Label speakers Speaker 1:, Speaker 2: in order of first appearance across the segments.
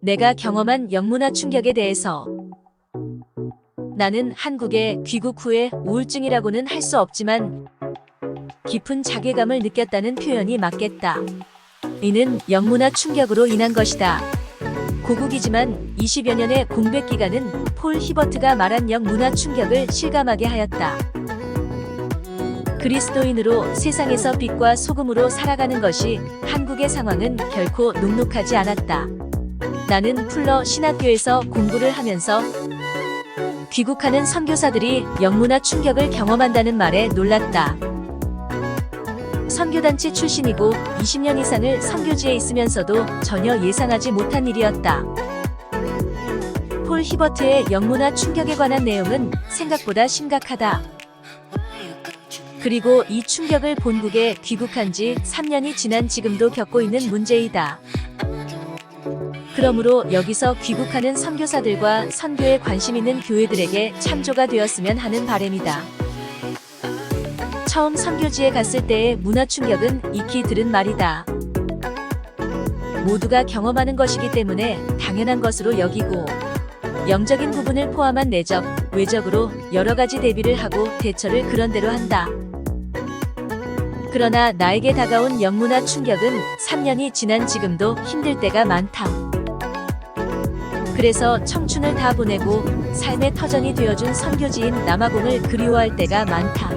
Speaker 1: 내가 경험한 영문화 충격에 대해서 나는 한국에 귀국 후에 우울증이라고는 할 수 없지만 깊은 자괴감을 느꼈다는 표현이 맞겠다. 이는 영문화 충격으로 인한 것이다. 고국이지만 20여 년의 공백 기간은 폴 히버트가 말한 영문화 충격을 실감하게 하였다. 그리스도인으로 세상에서 빛과 소금으로 살아가는 것이 한국의 상황은 결코 녹록하지 않았다. 나는 풀러 신학교에서 공부를 하면서 귀국하는 선교사들이 영문화 충격을 경험한다는 말에 놀랐다. 선교단체 출신이고 20년 이상을 선교지에 있으면서도 전혀 예상하지 못한 일이었다. 폴 히버트의 영문화 충격에 관한 내용은 생각보다 심각하다. 그리고 이 충격을 본국에 귀국한 지 3년이 지난 지금도 겪고 있는 문제이다. 그러므로 여기서 귀국하는 선교사들과 선교에 관심 있는 교회들에게 참조가 되었으면 하는 바람이다. 처음 선교지에 갔을 때의 문화 충격은 익히 들은 말이다. 모두가 경험하는 것이기 때문에 당연한 것으로 여기고 영적인 부분을 포함한 내적, 외적으로 여러 가지 대비를 하고 대처를 그런대로 한다. 그러나 나에게 다가온 영문화 충격은 3년이 지난 지금도 힘들 때가 많다. 그래서 청춘을 다 보내고 삶의 터전이 되어준 선교지인 남아공을 그리워할 때가 많다.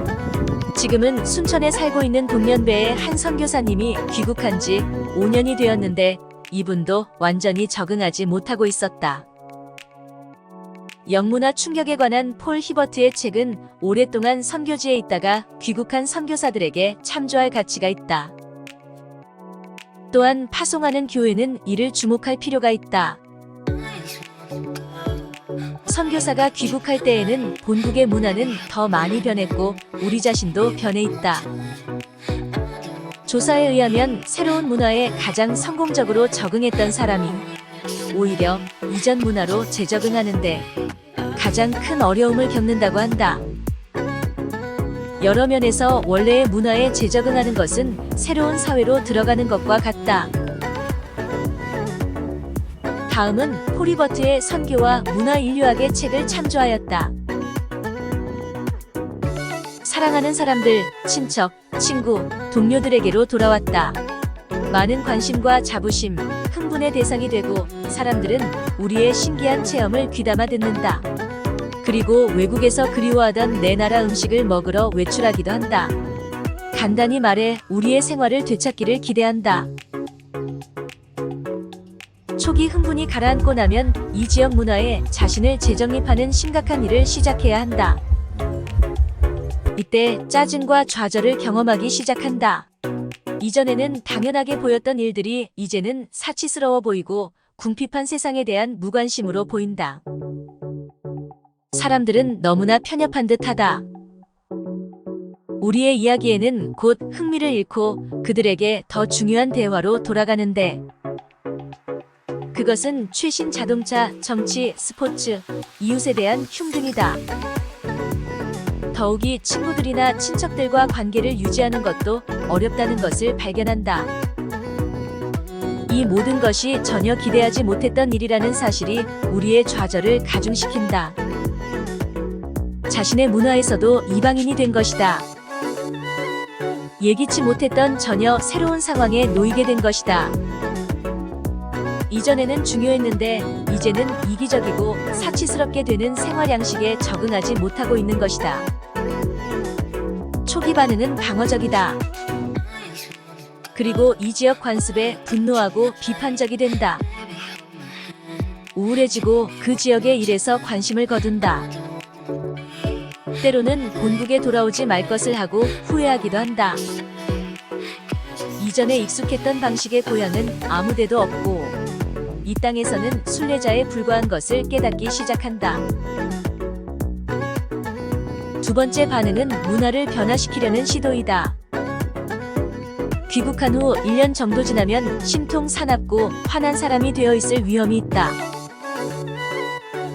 Speaker 1: 지금은 순천에 살고 있는 동년배의 한 선교사님이 귀국한 지 5년이 되었는데 이분도 완전히 적응하지 못하고 있었다. 영문화 충격에 관한 폴 히버트의 책은 오랫동안 선교지에 있다가 귀국한 선교사들에게 참조할 가치가 있다. 또한 파송하는 교회는 이를 주목할 필요가 있다. 선교사가 귀국할 때에는 본국의 문화는 더 많이 변했고 우리 자신도 변해 있다. 조사에 의하면 새로운 문화에 가장 성공적으로 적응했던 사람이 오히려 이전 문화로 재적응하는데 가장 큰 어려움을 겪는다고 한다. 여러 면에서 원래의 문화에 재적응하는 것은 새로운 사회로 들어가는 것과 같다. 다음은 포리버트의 선교와 문화 인류학의 책을 참조하였다. 사랑하는 사람들, 친척, 친구, 동료들에게로 돌아왔다. 많은 관심과 자부심, 흥분의 대상이 되고 사람들은 우리의 신기한 체험을 귀담아 듣는다. 그리고 외국에서 그리워하던 내 나라 음식을 먹으러 외출하기도 한다. 간단히 말해 우리의 생활을 되찾기를 기대한다. 초기 흥분이 가라앉고 나면 이 지역 문화에 자신을 재정립하는 심각한 일을 시작해야 한다. 이때 짜증과 좌절을 경험하기 시작한다. 이전에는 당연하게 보였던 일들이 이제는 사치스러워 보이고 궁핍한 세상에 대한 무관심으로 보인다. 사람들은 너무나 편협한 듯하다. 우리의 이야기에는 곧 흥미를 잃고 그들에게 더 중요한 대화로 돌아가는데 그것은 최신 자동차, 정치, 스포츠, 이웃에 대한 흉등이다. 더욱이 친구들이나 친척들과 관계를 유지하는 것도 어렵다는 것을 발견한다. 이 모든 것이 전혀 기대하지 못했던 일이라는 사실이 우리의 좌절을 가중시킨다. 자신의 문화에서도 이방인이 된 것이다. 예기치 못했던 전혀 새로운 상황에 놓이게 된 것이다. 이전에는 중요했는데 이제는 이기적이고 사치스럽게 되는 생활 양식에 적응하지 못하고 있는 것이다. 반응은 방어적이다. 그리고 이 지역 관습에 분노하고 비판적이 된다. 우울해지고 그 지역의 일에서 관심을 거둔다. 때로는 본국에 돌아오지 말 것을 하고 후회하기도 한다. 이전에 익숙했던 방식의 고향은 아무데도 없고 이 땅에서는 순례자에 불과한 것을 깨닫기 시작한다. 두 번째 반응은 문화를 변화시키려는 시도이다. 귀국한 후 1년 정도 지나면 심통 사납고 화난 사람이 되어 있을 위험이 있다.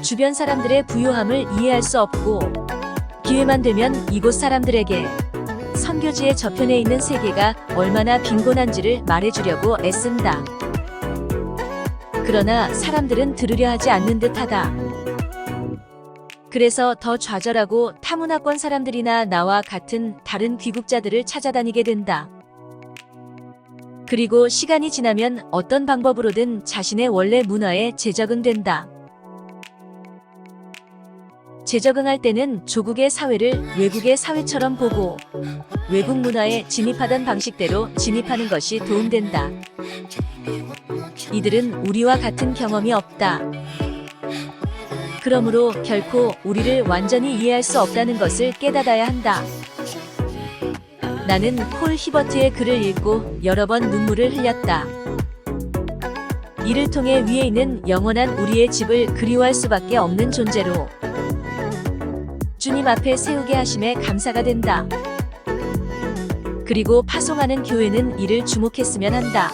Speaker 1: 주변 사람들의 부요함을 이해할 수 없고 기회만 되면 이곳 사람들에게 선교지의 저편에 있는 세계가 얼마나 빈곤한지를 말해주려고 애쓴다. 그러나 사람들은 들으려 하지 않는 듯하다. 그래서 더 좌절하고 타문화권 사람들이나 나와 같은 다른 귀국자들을 찾아다니게 된다. 그리고 시간이 지나면 어떤 방법으로든 자신의 원래 문화에 재적응된다. 재적응할 때는 조국의 사회를 외국의 사회처럼 보고 외국 문화에 진입하던 방식대로 진입하는 것이 도움된다. 이들은 우리와 같은 경험이 없다. 그러므로 결코 우리를 완전히 이해할 수 없다는 것을 깨닫아야 한다. 나는 폴 히버트의 글을 읽고 여러 번 눈물을 흘렸다. 이를 통해 위에 있는 영원한 우리의 집을 그리워할 수밖에 없는 존재로 주님 앞에 세우게 하심에 감사가 된다. 그리고 파송하는 교회는 이를 주목했으면 한다.